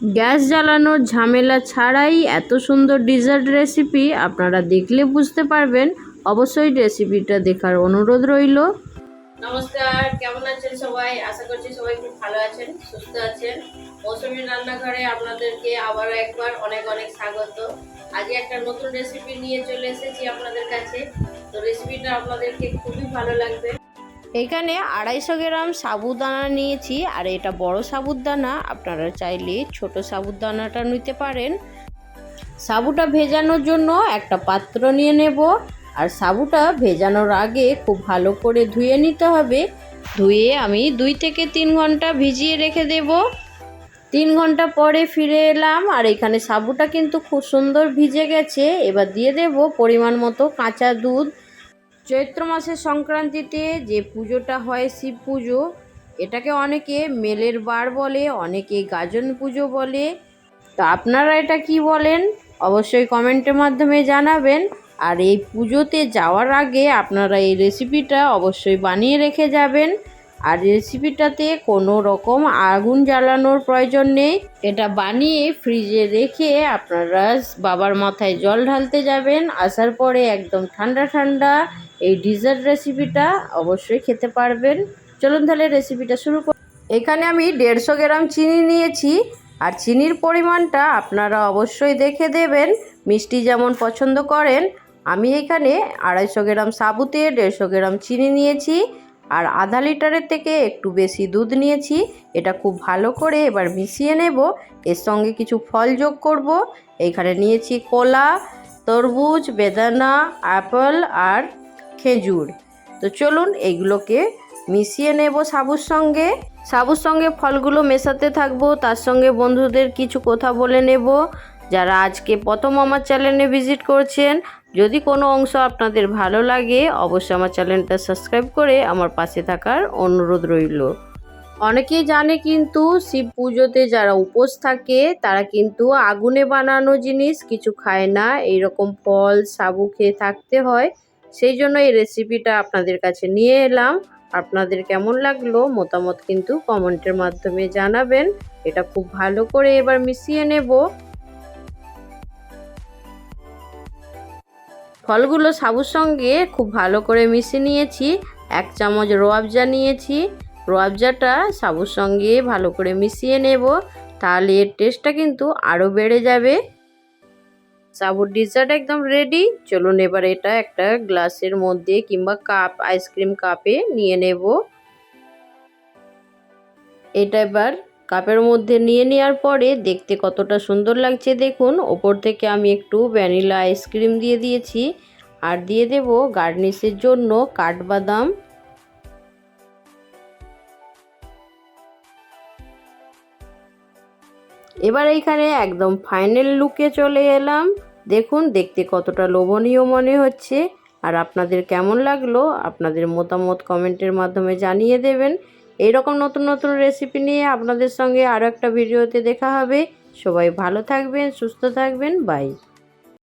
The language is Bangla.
গ্যাস জ্বালানোর ঝামেলা ছাড়াই এত সুন্দর ডিজার্ট রেসিপি আপনারা দেখলে বুঝতে পারবেন। অবশ্যই রেসিপিটা দেখার অনুরোধ রইল। নমস্কার, কেমন আছেন সবাই? আশা করছি সবাই খুব ভালো আছেন, সুস্থ আছেন। মৌসুমী রান্নাঘরে আপনাদেরকে আবারও একবার অনেক অনেক স্বাগত। আজকে একটা নতুন রেসিপি নিয়ে চলে এসেছি আপনাদের কাছে। তো রেসিপিটা আপনাদেরকে খুবই ভালো লাগবে। এখানে আড়াইশো গ্রাম সাবুদানা নিয়েছি, আর এটা বড় সাবুদানা। আপনারা চাইলে ছোট সাবুদানাটা নিতে পারেন। সাবুটা ভেজানোর জন্য একটা পাত্র নিয়ে নেব, আর সাবুটা ভেজানোর আগে খুব ভালো করে ধুয়ে নিতে হবে। ধুয়ে আমি দুই থেকে তিন ঘণ্টা ভিজিয়ে রেখে দেব। তিন ঘণ্টা পরে ফিরে এলাম, আর এখানে সাবুটা কিন্তু খুব সুন্দর ভিজে গেছে। এবার দিয়ে দেব পরিমাণ মতো কাঁচা দুধ চৈত্র মাসের সংক্রান্তিতে যে পুজোটা হয় শিব পুজো, এটাকে অনেকে মেলের বার বলে, অনেকে গাজন পুজো বলে। তো আপনারা এটা কি বলেন? অবশ্যই কমেন্টের মাধ্যমে জানাবেন। আর এই পুজোতে যাওয়ার আগে আপনারা এই রেসিপিটা অবশ্যই বানিয়ে রেখে যাবেন। আর রেসিপিটাতে কোনো রকম আগুন জ্বালানোর প্রয়োজন নেই। এটা বানিয়ে ফ্রিজে রেখে আপনারা বাবার মাথায় জল ঢালতে যাবেন। আসার পরে একদম ঠান্ডা ঠান্ডা এই ডিজার্ট রেসিপিটা অবশ্যই খেতে পারবেন। চলুন তাহলে রেসিপিটা শুরু কর। এখানে আমি দেড়শো গ্রাম চিনি নিয়েছি, আর চিনির পরিমাণটা আপনারা অবশ্যই দেখে দেবেন। মিষ্টি যেমন পছন্দ করেন, আমি এখানে আড়াইশো গ্রাম সাবুতে দেড়শো গ্রাম চিনি নিয়েছি, আর আধা লিটারের থেকে একটু বেশি দুধ নিয়েছি। এটা খুব ভালো করে এবার মিশিয়ে নেব, এর সঙ্গে কিছু ফল যোগ করব। এখানে নিয়েছি কলা, তরমুজ, বেদানা অ্যাপল আর খেজুর। তো চলুন এইগুলোকে মিশিয়ে নেব সাবুর সঙ্গে। সাবুর সঙ্গে ফলগুলো মেশাতে থাকব, তার সঙ্গে বন্ধুদের কিছু কথা বলে নেব। যারা আজকে প্রথম আমার চ্যানেলে ভিজিট করছেন, যদি কোনো অংশ আপনাদের ভালো লাগে, অবশ্যই আমার চ্যানেলটা সাবস্ক্রাইব করে আমার পাশে থাকার অনুরোধ রইল। অনেকেই জানে কিন্তু, শিব পুজোতে যারা উপোস থাকে, তারা কিন্তু আগুনে বানানো জিনিস কিছু খায় না। এইরকম ফল, সাবু খেয়ে থাকতে হয়। সেই জন্য এই রেসিপিটা আপনাদের কাছে নিয়ে এলাম। আপনাদের কেমন লাগল মতামত কিন্তু কমেন্টের মাধ্যমে জানাবেন। এটা খুব ভালো করে এবার মিশিয়ে নেব। ফলগুলো সাবুর সঙ্গে খুব ভালো করে মিশিয়ে নিয়েছি। এক চামচ রোয়াবজা নিয়েছি। রোয়াবজাটা সাবুর সঙ্গে ভালো করে মিশিয়ে নেব। তাহলে এর টেস্টটা কিন্তু আরও বেড়ে যাবে। সাবুর ডিজার্ট একদম রেডি চলুন এবার এটা একটা গ্লাসের মধ্যে কিংবা কাপ আইসক্রিম কাপে নিয়ে নেব। এটা এবার কাপের মধ্যে নিয়ে নেওয়ার পরে দেখতে কতটা সুন্দর লাগছে দেখুন। ওপর থেকে আমি একটু ভ্যানিলা আইসক্রিম দিয়ে দিয়েছি। আর দিয়ে দেব গার্নিশের জন্য কাঠবাদাম। এবার এইখানে একদম ফাইনাল লুকে চলে এলাম। দেখুন, দেখতে কতটা লোভনীয় মনে হচ্ছে। আর আপনাদের কেমন লাগল, আপনাদের মতামত কমেন্টের মাধ্যমে জানিয়ে দেবেন। এইরকম নতুন নতুন রেসিপি নিয়ে আপনাদের সঙ্গে আরও একটা ভিডিওতে দেখা হবে। সবাই ভালো থাকবেন, সুস্থ থাকবেন বাই